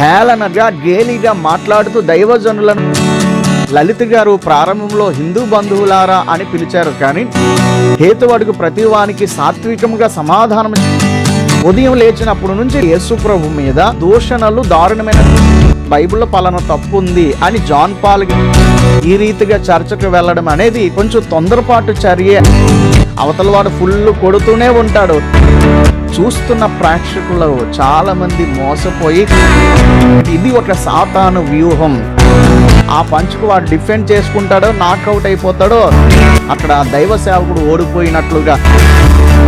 హేళనగా గేలిగా మాట్లాడుతూ దైవజనులను లలిత్ గారు ప్రారంభంలో హిందూ బంధువులారా అని పిలిచారు. కానీ హేతువడుగు ప్రతివానికి సాత్వికంగా సమాధానం ఉదయం లేచినప్పటి నుంచి యేసు ప్రభు మీద దూషణలు దారుణమైన బైబిల్లో పాలన తప్పు ఉంది అని జాన్ పాల్ ఈ రీతిగా చర్చకు వెళ్ళడం అనేది కొంచెం తొందరపాటు చర్య. అవతల వాడు ఫుల్ కొడుతూనే ఉంటాడు. చూస్తున్న ప్రేక్షకులు చాలా మంది మోసపోయి ఇది ఒక సాతాను వ్యూహం. ఆ పంచుకు వాడు డిఫెండ్ చేసుకుంటాడో నాకౌట్ అయిపోతాడో అక్కడ దైవ సేవకుడు ఓడిపోయినట్లుగా.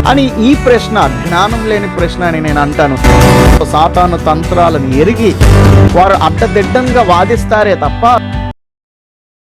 అని ఈ ప్రశ్న జ్ఞానం లేని ప్రశ్న అని నేను అంటాను. సాతాను తంత్రాలను ఎరిగి వారు అడ్డదిడ్డంగా వాదిస్తారే తప్ప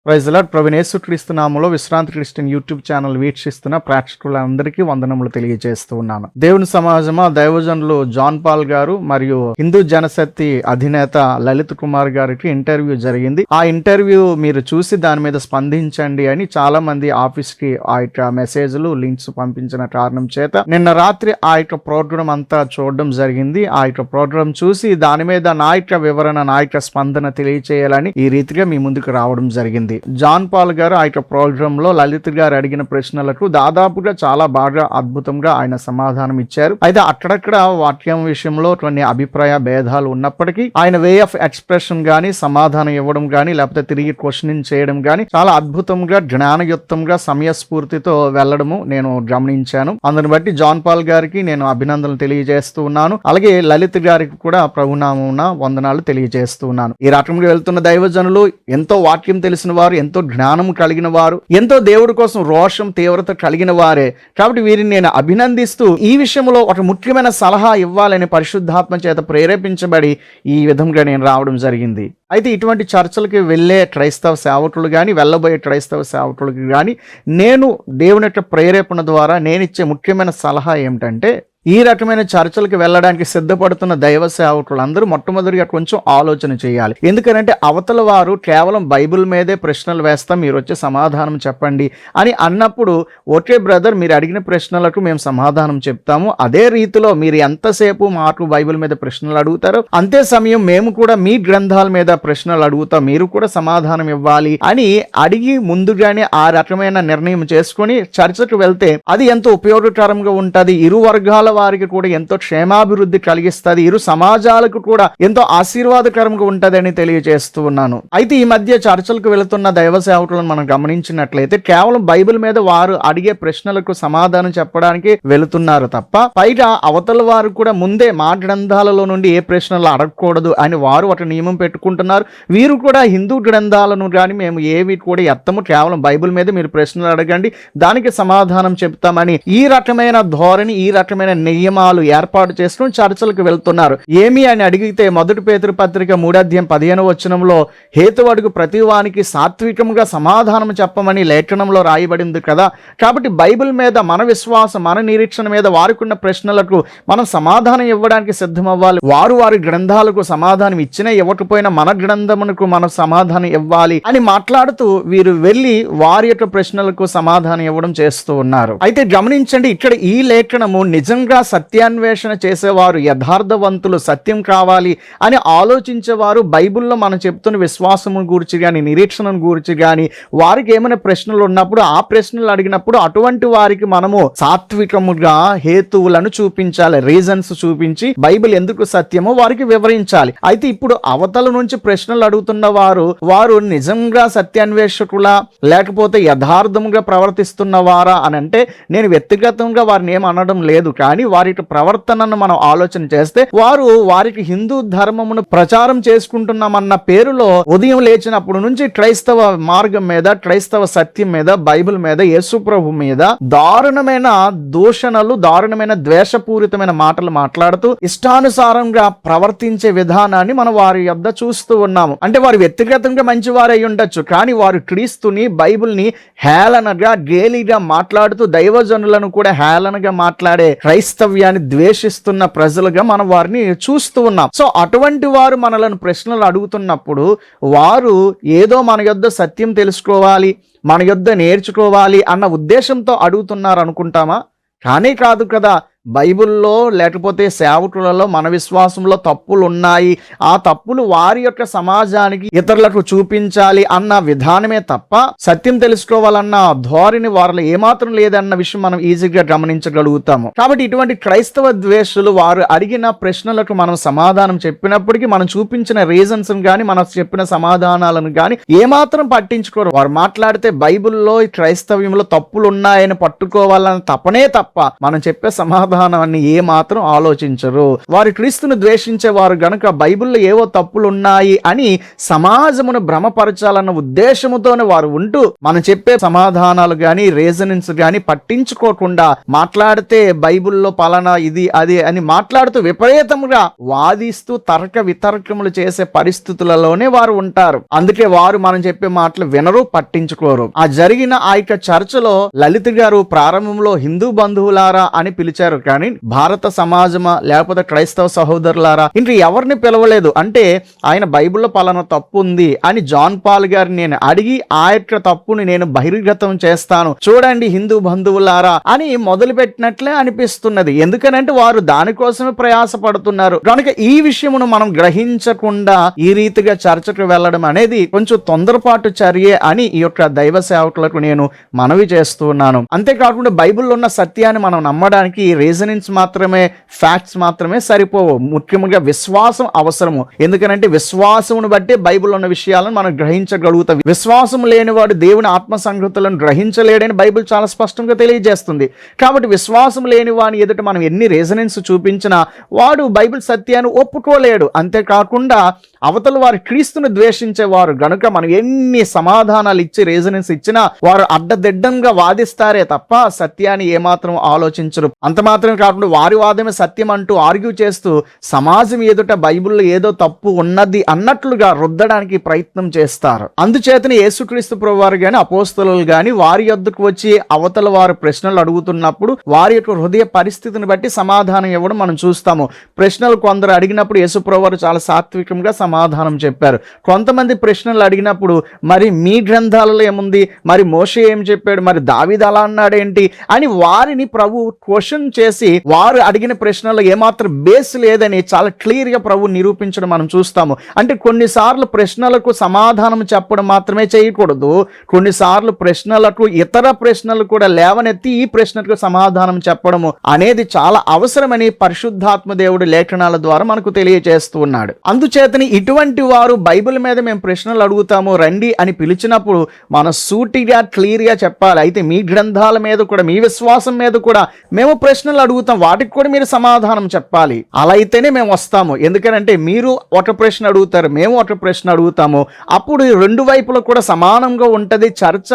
ప్రైజ్లాడ్ ప్రవీణేశ్వర క్రీస్తు నామంలో విశ్రాంతి క్రిస్టియన్ యూట్యూబ్ ఛానల్ వీక్షిస్తున్న ప్రేక్షకులందరికీ వందనములు తెలియజేస్తూ ఉన్నాను. దేవుని సమాజమా దైవజనులు జాన్ పాల్ గారు మరియు హిందూ జనశక్తి అధినేత లలిత్ కుమార్ గారికి ఇంటర్వ్యూ జరిగింది. ఆ ఇంటర్వ్యూ మీరు చూసి దాని మీద స్పందించండి అని చాలా మంది ఆఫీస్కి ఆ యొక్క మెసేజ్లు లింక్స్ పంపించిన కారణం చేత నిన్న రాత్రి ఆ యొక్క ప్రోగ్రామ్ అంతా చూడడం జరిగింది. ఆ యొక్క ప్రోగ్రామ్ చూసి దాని మీద నా యొక్క వివరణ నా యొక్క స్పందన తెలియచేయాలని ఈ రీతిగా మీ ముందుకు రావడం జరిగింది. జాన్ పాల్ గారు ఆ యొక్క ప్రోగ్రామ్లో లలిత్ గారు అడిగిన ప్రశ్నలకు దాదాపుగా చాలా బాగా అద్భుతంగా ఆయన సమాధానం ఇచ్చారు. అయితే అక్కడక్కడ వాక్యం విషయంలో కొన్ని అభిప్రాయ భేదాలు ఉన్నప్పటికీ ఆయన వే ఆఫ్ ఎక్స్ప్రెషన్ గానీ సమాధానం ఇవ్వడం గానీ లేకపోతే తిరిగి క్వశ్చనింగ్ చేయడం గానీ చాలా అద్భుతంగా జ్ఞానయుక్తంగా సమయస్ఫూర్తితో వెళ్ళడము నేను గమనించాను. అందుని బట్టి జాన్ పాల్ గారికి నేను అభినందనలు తెలియజేస్తూ ఉన్నాను. అలాగే లలిత్ గారికి కూడా ప్రభునామం వందనాలు తెలియజేస్తూ ఉన్నాను. ఈ రకంగా వెళ్తున్న దైవజనులు ఎంతో వాక్యం తెలిసిన వారు ఎంతో జ్ఞానం కలిగిన వారు ఎంతో దేవుడి కోసం రోషం తీవ్రత కలిగిన వారే. కాబట్టి వీరిని నేను అభినందిస్తూ ఈ విషయంలో ఒక ముఖ్యమైన సలహా ఇవ్వాలని పరిశుద్ధాత్మ చేత ప్రేరేపించబడి ఈ విధంగా నేను రావడం జరిగింది. అయితే ఇటువంటి చర్చలకి వెళ్ళే క్రైస్తవ సేవకులు కానీ వెళ్ళబోయే క్రైస్తవ సేవకులకి కానీ నేను దేవుని యొక్క ప్రేరేపణ ద్వారా నేను ఇచ్చే ముఖ్యమైన సలహా ఏమిటంటే ఈ రకమైన చర్చలకు వెళ్ళడానికి సిద్ధపడుతున్న దైవ సేవకులు అందరూ మొట్టమొదటిగా కొంచెం ఆలోచన చేయాలి. ఎందుకంటే అవతల వారు కేవలం బైబిల్ మీదే ప్రశ్నలు వేస్తాం మీరు వచ్చే సమాధానం చెప్పండి అని అన్నప్పుడు ఓకే బ్రదర్ మీరు అడిగిన ప్రశ్నలకు మేము సమాధానం చెప్తాము. అదే రీతిలో మీరు ఎంతసేపు మాకు బైబిల్ మీద ప్రశ్నలు అడుగుతారో అంతే సమయం మేము కూడా మీ గ్రంథాల మీద ప్రశ్నలు అడుగుతాం మీరు కూడా సమాధానం ఇవ్వాలి అని అడిగి ముందుగానే ఆ రకమైన నిర్ణయం చేసుకుని చర్చకు వెళ్తే అది ఎంతో ఉపయోగకరంగా ఉంటుంది. ఇరు వర్గాల వారికి కూడా ఎంతో క్షేమాభివృద్ధి కలిగిస్తుంది. ఇరు సమాజాలకు కూడా ఎంతో ఆశీర్వాదకరంగా ఉంటదని తెలియజేస్తూ ఉన్నాను. అయితే ఈ మధ్య చర్చలకు వెళుతున్న దైవ సేవకులను మనం గమనించినట్లయితే కేవలం బైబిల్ మీద వారు అడిగే ప్రశ్నలకు సమాధానం చెప్పడానికి వెళుతున్నారు తప్ప పైగా అవతల వారు కూడా ముందే మా గ్రంథాలలో నుండి ఏ ప్రశ్నలు అడగకూడదు అని వారు ఒక నియమం పెట్టుకుంటున్నారు. వీరు కూడా హిందూ గ్రంథాలను కానీ మేము ఏవి కూడా ఎత్తము. కేవలం బైబిల్ మీద మీరు ప్రశ్నలు అడగండి. దానికి సమాధానం చెప్తామని ఈ రకమైన ధోరణి ఈ రకమైన నియమాలు ఏర్పాటు చేసుకుని చర్చలకు వెళ్తున్నారు. ఏమి అని అడిగితే మొదటి పేతురు పత్రిక మూడాధ్యాయం పదిహేను వచనంలో హేతువడుగు ప్రతివానికి సాత్వికంగా సమాధానం చెప్పమని లేఖనంలో రాయబడింది కదా. కాబట్టి బైబిల్ మీద మన విశ్వాసం మన నిరీక్షణ మీద వారికున్న ప్రశ్నలకు మనం సమాధానం ఇవ్వడానికి సిద్ధమవ్వాలి. వారు వారి గ్రంథాలకు సమాధానం ఇచ్చినా ఇవ్వకపోయినా మన గ్రంథమునకు మనం సమాధానం ఇవ్వాలి అని మాట్లాడుతూ వీరు వెళ్ళి వారి యొక్క ప్రశ్నలకు సమాధానం ఇవ్వడం చేస్తూ ఉన్నారు. అయితే గమనించండి ఇక్కడ ఈ లేఖనము నిజంగా సత్యాన్వేషణ చేసేవారు యథార్థవంతులు సత్యం కావాలి అని ఆలోచించేవారు బైబిల్లో మనం చెప్తున్న విశ్వాసము గురించి కానీ నిరీక్షణను గురించి కానీ వారికి ఏమైనా ప్రశ్నలు ఉన్నప్పుడు ఆ ప్రశ్నలు అడిగినప్పుడు అటువంటి వారికి మనము సాత్వికముగా హేతువులను చూపించాలి రీజన్స్ చూపించి బైబిల్ ఎందుకు సత్యమో వారికి వివరించాలి. అయితే ఇప్పుడు అవతల నుంచి ప్రశ్నలు అడుగుతున్న వారు వారు నిజంగా సత్యాన్వేషకులా లేకపోతే యథార్థముగా ప్రవర్తిస్తున్నవారా అని అంటే నేను వ్యక్తిగతంగా వారిని ఏం అనడం లేదు కానీ వారి ప్రవర్తనను మనం ఆలోచన చేస్తే వారు వారికి హిందూ ధర్మమును ప్రచారం చేసుకుంటున్నామన్న పేరులో ఉదయం లేచినప్పుడు నుంచి క్రైస్తవ మార్గం మీద క్రైస్తవ సత్యం మీద బైబిల్ మీద యేసుప్రభు మీద దారుణమైన దూషణలు దారుణమైన ద్వేషపూరితమైన మాటలు మాట్లాడుతూ ఇష్టానుసారంగా ప్రవర్తించే విధానాన్ని మనం వారి యొద్ద చూస్తూ ఉన్నాము. అంటే వారు వ్యక్తిగతంగా మంచివారై ఉండొచ్చు కానీ వారు క్రీస్తుని బైబిల్ని హేళనగా గేలిగా మాట్లాడుతూ దైవజనులను కూడా హేళనగా మాట్లాడే క్రైస్తవ్యాన్ని ద్వేషిస్తున్న ప్రజలుగా మనం వారిని చూస్తూ ఉన్నాం. సో అటువంటి వారు మనలను ప్రశ్నలు అడుగుతున్నప్పుడు వారు ఏదో మన యొద్ద సత్యం తెలుసుకోవాలి మన యొద్ద నేర్చుకోవాలి అన్న ఉద్దేశంతో అడుగుతున్నారు అనుకుంటామా? కానీ కాదు కదా. బైబిల్లో లేకపోతే సేవకులలో మన విశ్వాసంలో తప్పులు ఉన్నాయి ఆ తప్పులు వారి యొక్క సమాజానికి ఇతరులకు చూపించాలి అన్న విధానమే తప్ప సత్యం తెలుసుకోవాలన్న ధోరణి వారిలో ఏమాత్రం లేదన్న విషయం మనం ఈజీగా గమనించగలుగుతాము. కాబట్టి ఇటువంటి క్రైస్తవ ద్వేషులు వారు అడిగిన ప్రశ్నలకు మనం సమాధానం చెప్పినప్పటికీ మనం చూపించిన రీజన్స్ గాని మనం చెప్పిన సమాధానాలను గాని ఏమాత్రం పట్టించుకోరు. వారు మాట్లాడితే బైబిల్లో క్రైస్తవ్యంలో తప్పులు ఉన్నాయని పట్టుకోవాలని తపనే తప్ప మనం చెప్పే సమాధానాన్ని ఏ మాత్రం ఆలోచించరు. వారి క్రీస్తును ద్వేషించే వారు గనక బైబిల్లో ఏవో తప్పులు ఉన్నాయి అని సమాజమును భ్రమపరచాలన్న ఉద్దేశముతోనే వారు ఉంటూ మనం చెప్పే సమాధానాలు గాని రీజనింగ్స్ గాని పట్టించుకోకుండా మాట్లాడితే బైబిల్లో పలానా ఇది అది అని మాట్లాడుతూ విపరీతంగా వాదిస్తూ తర్క వితర్కములు చేసే పరిస్థితులలోనే వారు ఉంటారు. అందుకే వారు మనం చెప్పే మాటలు వినరు పట్టించుకోరు. ఆ జరిగిన ఆ యొక్క చర్చలో లలిత్ గారు ప్రారంభంలో హిందూ బంధువులారా అని పిలిచారు. కానీ భారత సమాజమా లేకపోతే క్రైస్తవ సహోదరులారా? ఇంటి ఎవరిని పిలవలేదు. అంటే ఆయన బైబిల్లో పలానా తప్పు ఉంది అని జాన్ పాల్ గారిని నేను అడిగి ఆ యొక్క తప్పుని నేను బహిర్గతం చేస్తాను. చూడండి హిందూ బంధువులారా అని మొదలు పెట్టినట్లే అనిపిస్తున్నది. ఎందుకనంటే వారు దానికోసమే ప్రయాసపడుతున్నారు. కనుక ఈ విషయమును మనం గ్రహించకుండా ఈ రీతిగా చర్చకు వెళ్ళడం అనేది కొంచెం తొందరపాటు చర్యే అని ఈ యొక్క దైవ సేవకులకు నేను మనవి చేస్తున్నాను. అంతేకాకుండా బైబిల్లో ఉన్న సత్యాన్ని మనం నమ్మడానికి రీజనింగ్స్ మాత్రమే ఫ్యాక్ట్స్ మాత్రమే సరిపోవు. ముఖ్యంగా విశ్వాసం అవసరము. ఎందుకనంటే విశ్వాసమును బట్టి బైబిల్ ఉన్న విషయాలను మనం గ్రహించగలుగుతాం. విశ్వాసం లేనివాడు దేవుని ఆత్మ సంగతులను గ్రహించలేడని బైబిల్ చాలా స్పష్టంగా తెలియజేస్తుంది. కాబట్టి విశ్వాసం లేని వాని ఎదుట మనం ఎన్ని రీజనింగ్స్ చూపించినా వాడు బైబిల్ సత్యాన్ని ఒప్పుకోలేడు. అంతేకాకుండా అవతల వారి క్రీస్తును ద్వేషించేవారు. గనుక మనం ఎన్ని సమాధానాలు ఇచ్చి రీజనింగ్స్ ఇచ్చినా వారు అడ్డదిడ్డంగా వాదిస్తారే తప్ప సత్యాన్ని ఏమాత్రం ఆలోచించరు. అంత మాత్రమే కాకుండా వారి వాదమే సత్యం అంటూ ఆర్గ్యూ చేస్తూ సమాజం ఎదుట బైబిల్లో ఏదో తప్పు ఉన్నది అన్నట్లుగా రుద్దడానికి ప్రయత్నం చేస్తారు. అందుచేతనే యేసుక్రీస్తు ప్రభువారు గాని అపోస్తలు గాని వారి యొద్దకు వచ్చి అవతల వారు ప్రశ్నలు అడుగుతున్నప్పుడు వారి యొక్క హృదయ పరిస్థితిని బట్టి సమాధానం ఇవ్వడం మనం చూస్తాము. ప్రశ్నలు కొందరు అడిగినప్పుడు యేసుప్రభువారు చాలా సాత్వికంగా సమాధానం చెప్పారు. కొంతమంది ప్రశ్నలు అడిగినప్పుడు మరి మీ గ్రంథాలలో ఏముంది? మరి మోషే ఏం చెప్పాడు? మరి దావీద్ అలా అన్నాడేంటి? అని వారిని ప్రభు క్వశ్చన్ చేసి వారు అడిగిన ప్రశ్నలో ఏమాత్రం బేస్ లేదని చాలా క్లియర్గా ప్రభు నిరూపించడం మనం చూస్తాము. అంటే కొన్నిసార్లు ప్రశ్నలకు సమాధానం చెప్పడం మాత్రమే చేయకూడదు. కొన్నిసార్లు ప్రశ్నలకు ఇతర ప్రశ్నలు కూడా లేవనెత్తి ఈ ప్రశ్నలకు సమాధానం చెప్పడము అనేది చాలా అవసరమని పరిశుద్ధాత్మ దేవుడు లేఖనాల ద్వారా మనకు తెలియజేస్తూ ఉన్నాడు. అందుచేతని ఇటువంటి వారు బైబిల్ మీద మేము ప్రశ్నలు అడుగుతాము రండి అని పిలిచినప్పుడు మన సూటిగా క్లియర్గా చెప్పాలి. అయితే మీ గ్రంథాల మీద కూడా మీ విశ్వాసం మీద కూడా మేము ప్రశ్నలు అడుగుతాం. వాటికి కూడా మీరు సమాధానం చెప్పాలి. అలా అయితేనే మేము వస్తాము. ఎందుకంటే మీరు ఒక ప్రశ్న అడుగుతారు మేము ఒక ప్రశ్న అడుగుతాము. అప్పుడు రెండు వైపులో కూడా సమానంగా ఉంటుంది. చర్చ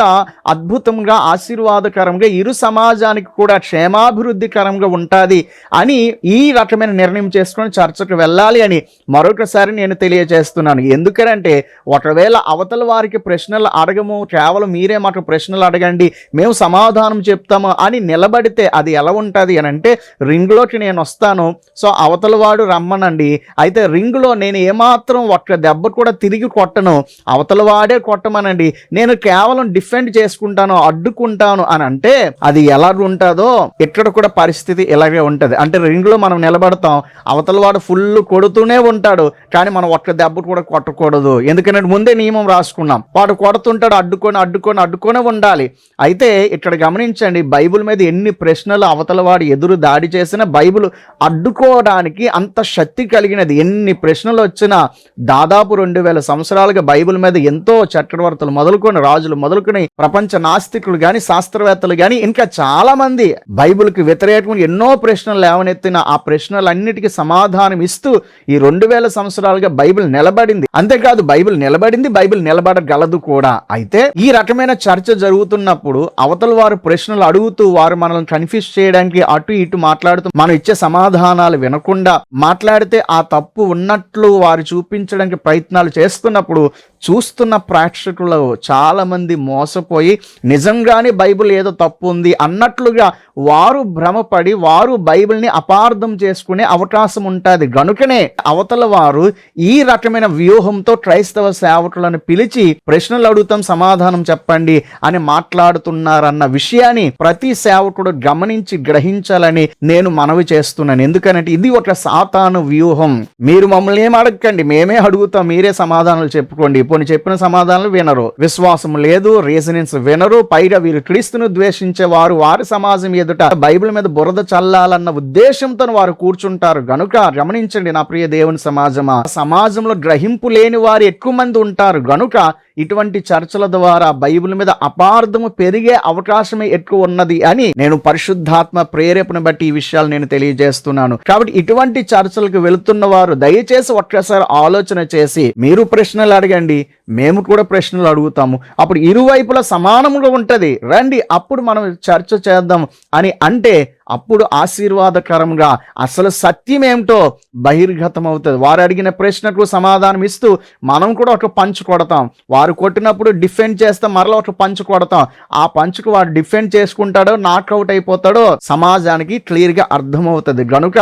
అద్భుతంగా ఆశీర్వాదకరంగా ఇరు సమాజానికి కూడా క్షేమాభివృద్ధికరంగా ఉంటుంది అని ఈ రకమైన నిర్ణయం చేసుకొని చర్చకు వెళ్ళాలి అని మరొకసారి నేను తెలియజేస్తున్నాను. ఎందుకంటే ఒకవేళ అవతల వారికి ప్రశ్నలు అడగము కేవలం మీరే మాకు ప్రశ్నలు అడగండి మేము సమాధానం చెప్తాము అని నిలబడితే అది ఎలా ఉంటుంది అని అంటే రింగ్లోకి నేను వస్తాను. సో అవతల వాడు రమ్మనండి. అయితే రింగ్లో నేను ఏమాత్రం ఒక్క దెబ్బ కూడా తిరిగి కొట్టను. అవతల వాడే కొట్టమనండి. నేను కేవలం డిఫెండ్ చేసుకుంటాను అడ్డుకుంటాను అని అంటే అది ఎలా ఉంటుందో ఇక్కడ కూడా పరిస్థితి ఇలాగే ఉంటుంది. అంటే రింగ్లో మనం నిలబడతాం అవతల వాడు ఫుల్ కొడుతూనే ఉంటాడు కానీ మనం ఒక్క దెబ్బ కూడా కొట్టకూడదు. ఎందుకంటే ముందే నియమం రాసుకున్నాం. వాడు కొడుతుంటాడు అడ్డుకొని అడ్డుకొని అడ్డుకొని ఉండాలి. అయితే ఇక్కడ గమనించండి బైబిల్ మీద ఎన్ని ప్రశ్నలు అవతల వాడు ఎదురు దాడి చేసిన బైబిల్ అడ్డుకోవడానికి అంత శక్తి కలిగినది. ఎన్ని ప్రశ్నలు వచ్చినా దాదాపు రెండు వేల సంవత్సరాలుగా బైబిల్ మీద ఎంతో చక్రవర్తులు మొదలుకొని రాజులు మొదలుకొని ప్రపంచ నాస్తికులు గాని శాస్త్రవేత్తలు గాని ఇంకా చాలా మంది బైబిల్కి వ్యతిరేకంగా ఎన్నో ప్రశ్నలు లేవనెత్తిన ఆ ప్రశ్నలన్నిటికీ సమాధానం ఇస్తూ ఈ రెండు వేల సంవత్సరాలుగా బైబిల్ నిలబడింది. అంతేకాదు బైబిల్ నిలబడింది బైబిల్ నిలబడగలదు కూడా. అయితే ఈ రకమైన చర్చ జరుగుతున్నప్పుడు అవతల వారు ప్రశ్నలు అడుగుతూ వారు మనల్ని కన్ఫ్యూజ్ చేయడానికి అటు అటు ఇటు మాట్లాడుతూ మనం ఇచ్చే సమాధానాలు వినకుండా మాట్లాడితే ఆ తప్పు ఉన్నట్లు వారు చూపించడానికి ప్రయత్నాలు చేస్తున్నప్పుడు చూస్తున్న ప్రేక్షకులు చాలామంది మోసపోయి నిజంగానే బైబిల్ ఏదో తప్పు ఉంది అన్నట్లుగా వారు భ్రమపడి వారు బైబిల్ని అపార్థం చేసుకునే అవకాశం ఉంటుంది. గనుకనే అవతల వారు ఈ రకమైన వ్యూహంతో క్రైస్తవ సేవకులను పిలిచి ప్రశ్నలు అడుగుతాం సమాధానం చెప్పండి అని మాట్లాడుతున్నారన్న విషయాన్ని ప్రతి సేవకుడు గమనించి గ్రహించాలని నేను మనవి చేస్తున్నాను. ఎందుకనంటే ఇది ఒక సాతాను వ్యూహం. మీరు మమ్మల్ని ఏం అడగండి మేమే అడుగుతాం మీరే సమాధానాలు చెప్పుకోండి. కొన్ని చెప్పిన సమాధానాలు వినరు. విశ్వాసం లేదు రీజనింగ్స్ వినరు. పైగా వీరు క్రీస్తును ద్వేషించే వారు వారి సమాజం ఎదుట బైబిల్ మీద బురద చల్లాలన్న ఉద్దేశంతో వారు కూర్చుంటారు. గనుక గమనించండి నా ప్రియ దేవుని సమాజమా సమాజంలో గ్రహింపు లేని వారు ఎక్కువ మంది ఉంటారు. గనుక ఇటువంటి చర్చల ద్వారా బైబిల్ మీద అపార్థము పెరిగే అవకాశమే ఎక్కువ ఉన్నది అని నేను పరిశుద్ధాత్మ ప్రేరేపణ బట్టి ఈ విషయాలు నేను తెలియజేస్తున్నాను. కాబట్టి ఇటువంటి చర్చలకు వెళుతున్న వారు దయచేసి ఒక్కసారి ఆలోచన చేసి మీరు ప్రశ్నలు అడగండి. మేము కూడా ప్రశ్నలు అడుగుతాము. అప్పుడు ఇరువైపులా సమానముగా ఉంటుంది. రండి అప్పుడు మనం చర్చ చేద్దాం అని అంటే అప్పుడు ఆశీర్వాదకరంగా అసలు సత్యం ఏమిటో బహిర్గతం అవుతుంది వారు అడిగిన ప్రశ్నకు సమాధానం ఇస్తూ మనం కూడా ఒక పంచు కొడతాం. వారు కొట్టినప్పుడు డిఫెండ్ చేస్తే మరలా ఒక పంచు కొడతాం. ఆ పంచుకు వాడు డిఫెండ్ చేసుకుంటాడో నాకౌట్ అయిపోతాడో సమాజానికి క్లియర్గా అర్థమవుతుంది. కనుక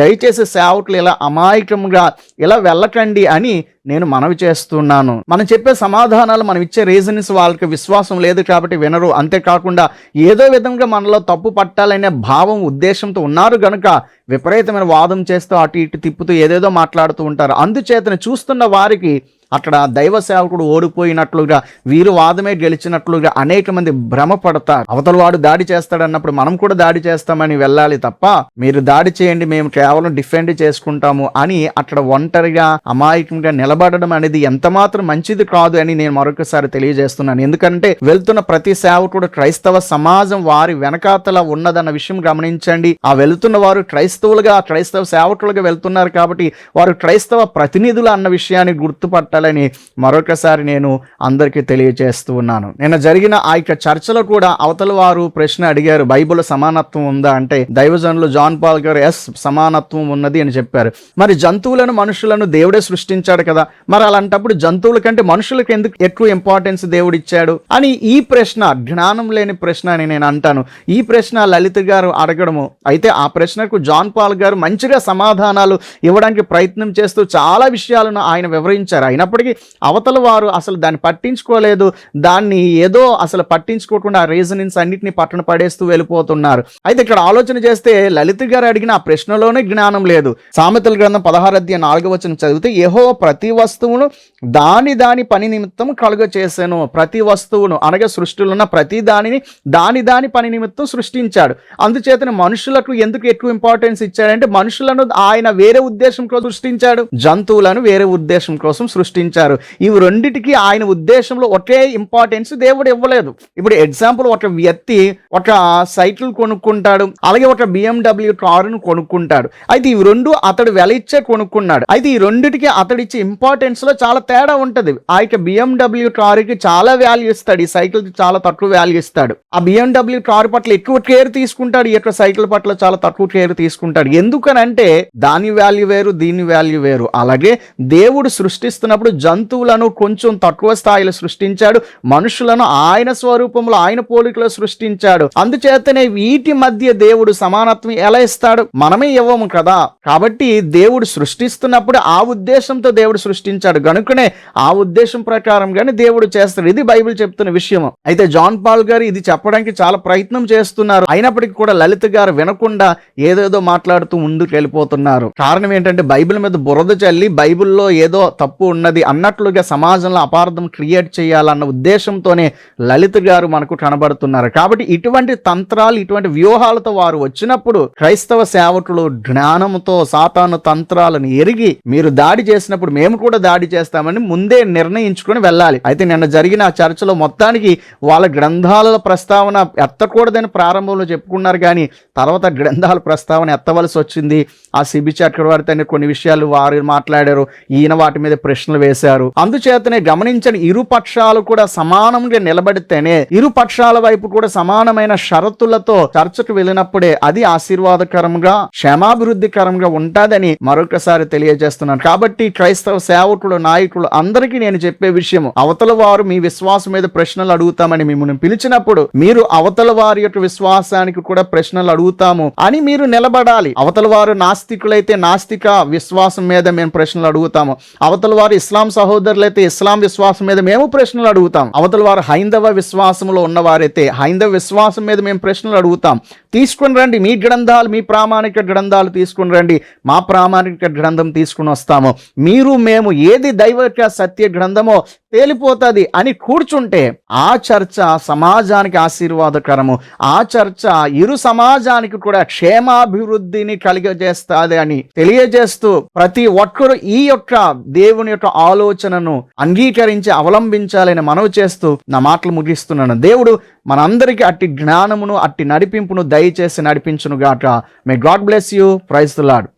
దయచేసి సేవకులు ఇలా అమాయకంగా ఇలా వెళ్ళకండి అని నేను మనవి చేస్తున్నాను. మనం చెప్పే సమాధానాలు మనం ఇచ్చే రీజన్స్ వాళ్ళకి విశ్వాసం లేదు కాబట్టి వినరు. అంతేకాకుండా ఏదో విధంగా మనలో తప్పు పట్టాలనే భావం ఉద్దేశంతో ఉన్నారు గనుక విపరీతమైన వాదం చేస్తూ అటు ఇటు తిప్పుతూ ఏదేదో మాట్లాడుతూ ఉంటారు. అందుచేతను చూస్తున్న వారికి అక్కడ దైవ సేవకుడు ఓడిపోయినట్లుగా వీరు వాదమే గెలిచినట్లుగా అనేక మంది భ్రమపడతారు. అవతల వాడు దాడి చేస్తాడన్నప్పుడు మనం కూడా దాడి చేస్తామని వెళ్ళాలి తప్ప మీరు దాడి చేయండి మేము కేవలం డిఫెండ్ చేసుకుంటాము అని అక్కడ ఒంటరిగా అమాయకంగా నిలబడడం అనేది ఎంత మాత్రం మంచిది కాదు అని నేను మరొకసారి తెలియజేస్తున్నాను. ఎందుకంటే వెళ్తున్న ప్రతి సేవకుడు క్రైస్తవ సమాజం వారి వెనకాతల ఉన్నదన్న విషయం గమనించండి. ఆ వెళ్తున్న వారు క్రైస్తవ క్రైస్తవులుగా క్రైస్తవ సేవకులుగా వెళ్తున్నారు కాబట్టి వారు క్రైస్తవ ప్రతినిధులు అన్న విషయాన్ని గుర్తుపట్టాలని మరొకసారి నేను అందరికీ తెలియజేస్తూ ఉన్నాను. నిన్న జరిగిన ఆ యొక్క చర్చలో కూడా అవతల వారు ప్రశ్న అడిగారు బైబిల్ సమానత్వం ఉందా అంటే దైవజనులు జాన్ పాల్ గారు ఎస్ సమానత్వం ఉన్నది అని చెప్పారు. మరి జంతువులను మనుషులను దేవుడే సృష్టించాడు కదా మరి అలాంటప్పుడు జంతువుల కంటే మనుషులకు ఎందుకు ఎక్కువ ఇంపార్టెన్స్ దేవుడు ఇచ్చాడు అని ఈ ప్రశ్న జ్ఞానం లేని ప్రశ్న అని నేను అంటాను. ఈ ప్రశ్న లలిత గారు అడగడము అయితే ఆ ప్రశ్నకు జాన్ పాల్ గారు మంచిగా సమాధానాలు ఇవ్వడానికి ప్రయత్నం చేస్తూ చాలా విషయాలను ఆయన వివరించారు. అయినప్పటికీ అవతల వారు అసలు దాన్ని పట్టించుకోలేదు. దాన్ని ఏదో అసలు పట్టించుకోకుండా రీజనింగ్స్ అన్నిటిని పట్టణ పడేస్తూ వెళ్ళిపోతున్నారు. అయితే ఇక్కడ ఆలోచన చేస్తే లలిత గారు అడిగిన ఆ ప్రశ్నలోనే జ్ఞానం లేదు. సామెతల గ్రంథం పదహారు అధ్యాయం నాలుగో వచనం చదివితే ఏహో ప్రతి వస్తువును దాని దాని పని నిమిత్తం కలుగ చేశాను ప్రతి వస్తువును అనగా సృష్టిలో ఉన్న ప్రతి దానిని దాని దాని పని నిమిత్తం సృష్టించాడు. అందుచేతను మనుషులకు ఎందుకు ఎక్కువ ఇంపార్టెన్స్ ఇచ్చాడంటే మనుషులను ఆయన వేరే ఉద్దేశం కోసం సృష్టించాడు. జంతువులను వేరే ఉద్దేశం కోసం సృష్టించారు. ఇవి రెండిటికి ఆయన ఉద్దేశంలో ఒకే ఇంపార్టెన్స్ దేవుడు ఇవ్వలేదు. ఇప్పుడు ఎగ్జాంపుల్ ఒక వ్యక్తి ఒక సైకిల్ కొనుక్కుంటాడు. అలాగే ఒక బిఎండబ్ల్యూ కారును కొనుక్కుంటాడు. అయితే ఇవి రెండు అతడు వెల ఇచ్చే కొనుక్కున్నాడు. అయితే ఈ రెండిటికి అతడిచ్చే ఇంపార్టెన్స్లో చాలా తేడా ఉంటది. ఆ యొక్క బిఎండబ్ల్యూ కారుకి చాలా వాల్యూ ఇస్తాడు. ఈ సైకిల్కి చాలా తక్కువ వాల్యూ ఇస్తాడు. ఆ బిఎండబ్ల్యూ కారు పట్ల ఎక్కువ కేర్ తీసుకుంటాడు. ఈ యొక్క సైకిల్ పట్ల చాలా తక్కువ కేర్ తీసుకుంటాడు. ఎందుకనంటే దాని వాల్యూ వేరు దీని వాల్యూ వేరు. అలాగే దేవుడు సృష్టిస్తున్నప్పుడు జంతువులను కొంచెం తక్కువ స్థాయిలో సృష్టించాడు. మనుషులను ఆయన స్వరూపంలో ఆయన పోలికలో సృష్టించాడు. అందుచేతనే వీటి మధ్య దేవుడు సమానత్వం ఎలా ఇస్తాడు? మనమే ఇవ్వము కదా. కాబట్టి దేవుడు సృష్టిస్తున్నప్పుడు ఆ ఉద్దేశంతో దేవుడు సృష్టించాడు. గనుకనే ఆ ఉద్దేశం ప్రకారంగానే దేవుడు చేస్తాడు. ఇది బైబిల్ చెప్తున్న విషయం. అయితే జాన్ పాల్ గారు ఇది చెప్పడానికి చాలా ప్రయత్నం చేస్తున్నారు. అయినప్పటికీ కూడా లలిత గారు వినకుండా ఏదేదో మాట్లాడుతూ ముందుకు వెళ్ళిపోతున్నారు కారణం ఏంటంటే బైబిల్ మీద బురద చల్లి బైబిల్లో ఏదో తప్పు ఉన్నది అన్నట్లుగా సమాజంలో అపార్థం క్రియేట్ చేయాలన్న ఉద్దేశంతోనే లలిత గారు మనకు కనబడుతున్నారు. కాబట్టి ఇటువంటి తంత్రాలు ఇటువంటి వ్యూహాలతో వారు వచ్చినప్పుడు క్రైస్తవ సేవకులు జ్ఞానంతో సాతాను తంత్రాలను ఎరిగి మీరు దాడి చేసినప్పుడు మేము కూడా దాడి చేస్తామని ముందే నిర్ణయించుకుని వెళ్ళాలి. అయితే నిన్న జరిగిన ఆ చర్చలో మొత్తానికి వాళ్ళ గ్రంథాల ప్రస్తావన ఎత్తకూడదని ప్రారంభంలో చెప్పుకున్నారు కానీ తర్వాత గ్రంథాల ప్రస్తావన ఎత్తవలసి వచ్చింది ఆ సిబి చక్రవర్తి అనే కొన్ని విషయాలు వారు మాట్లాడారు. ఈయన వాటి మీద ప్రశ్నలు వేశారు. అందుచేతనే గమనించండి ఇరు పక్షాలు కూడా సమానంగా నిలబడితేనే ఇరు పక్షాల వైపు కూడా సమానమైన షరతులతో చర్చకు వెళ్ళినప్పుడే అది ఆశీర్వాదకరంగా క్షమాభివృద్ధికరంగా ఉంటుందని మరొకసారి తెలియజేస్తున్నాను. కాబట్టి క్రైస్తవ సేవకులు నాయకులు అందరికీ నేను చెప్పే విషయం అవతల వారు మీ విశ్వాసం మీద ప్రశ్నలు అడుగుతామని మిమ్మల్ని పిలిచినప్పుడు మీరు అవతల వారి యొక్క విశ్వాసానికి కూడా ప్రశ్నలు అడుగుతాము అని మీరు నిలబడాలి అవతల వారు నాస్తికులైతే నాస్తిక విశ్వాసం మీద మేము ప్రశ్నలు అడుగుతాము. అవతల వారు ఇస్లాం సహోదరులైతే ఇస్లాం విశ్వాసం మీద మేము ప్రశ్నలు అడుగుతాం అవతల వారు హైందవ విశ్వాసంలో ఉన్నవారైతే హైందవ విశ్వాసం మీద మేము ప్రశ్నలు అడుగుతాం తీసుకుని రండి. మీ గ్రంథాలు మీ ప్రామాణిక గ్రంథాలు తీసుకుని రండి. మా ప్రామాణిక గ్రంథం తీసుకుని వస్తాము. మీరు మేము ఏది దైవిక సత్య గ్రంథమో తేలిపోతుంది అని కూర్చుంటే ఆ చర్చ సమాజానికి ఆశీర్వాదకరము. ఆ చర్చ ఇరు సమాజానికి కూడా క్షేమాభివృద్ధిని కలిగజేస్తుంది అని తెలియజేస్తూ ప్రతి ఒక్కరు ఈ యొక్క దేవుని యొక్క ఆలోచనను అంగీకరించి అవలంబించాలని మనవి చేస్తూ నా మాటలు ముగిస్తున్నాను. దేవుడు మనందరికీ అట్టి జ్ఞానమును అట్టి నడిపింపును దయచేసి నడిపించునుగాక. May God bless you praise lord